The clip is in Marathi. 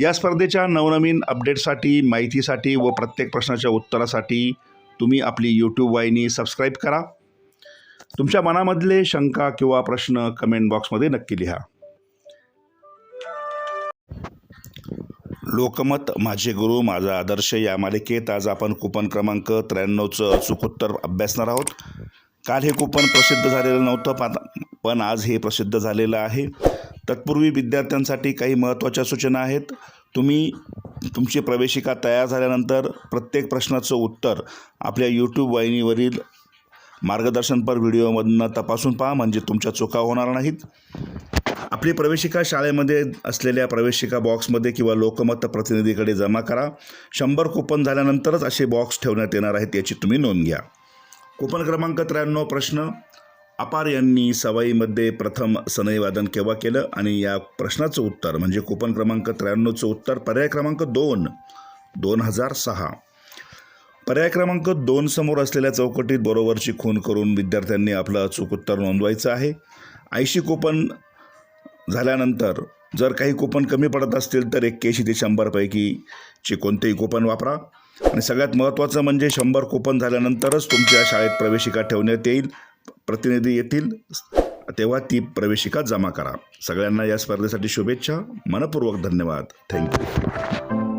या स्पर्धेच्या नवनवीन अपडेटसाठी माहितीसाठी व प्रत्येक प्रश्नाच्या उत्तरासाठी तुम्ही आपली यूट्यूब वाहिनी सबस्क्राईब करा. तुमच्या मनामधले शंका किंवा प्रश्न कमेंट बॉक्समध्ये नक्की लिहा. लोकमत माझे गुरु माझा आदर्श या मालिकेत आज आपण कुपन क्रमांक त्र्याण्णवचं अचूक उत्तर अभ्यासणार आहोत. काल हे कुपन प्रसिद्ध झालेलं नव्हतं पण पण आज हे प्रसिद्ध झालेलं आहे. तत्पूर्वी विद्यार्थ्यांसाठी काही महत्त्वाच्या सूचना आहेत. तुम्ही तुमची प्रवेशिका तयार झाल्यानंतर प्रत्येक प्रश्नाचं उत्तर आपल्या यूट्यूब वाहिनीवरील मार्गदर्शनपर व्हिडिओमधनं तपासून पहा म्हणजे तुमच्या चुका होणार नाहीत. आपली प्रवेशिका शाळेमध्ये असलेल्या प्रवेशिका बॉक्समध्ये किंवा लोकमत प्रतिनिधीकडे जमा करा. शंभर कुपन झाल्यानंतरच असे बॉक्स ठेवण्यात येणार आहेत याची तुम्ही नोंद घ्या. कुपन क्रमांक त्र्याण्णव प्रश्न अपार यांनी सवाईमध्ये प्रथम सनईवादन केव्हा केलं? आणि या प्रश्नाचं उत्तर म्हणजे कुपन क्रमांक त्र्याण्णवचं उत्तर पर्याय क्रमांक दोन दोन हजार सहा. पर्याय क्रमांक दोन समोर असलेल्या चौकटीत बरोबरची खून करून विद्यार्थ्यांनी आपलं अचूक उत्तर नोंदवायचं आहे. ऐंशी कुपन झाल्यानंतर जर काही कुपन कमी पडत असतील तर एक्क्याऐंशी ते शंभरपैकीचे कोणतेही कुपन वापरा. आणि सगळ्यात महत्त्वाचं म्हणजे शंभर कुपन झाल्यानंतरच तुमच्या शाळेत प्रवेशिका ठेवण्यात येईल. प्रतिनिधी येतील तेव्हा ती प्रवेशिका जमा करा. सगळ्यांना या स्पर्धेसाठी शुभेच्छा. मनपूर्वक धन्यवाद. थँक्यू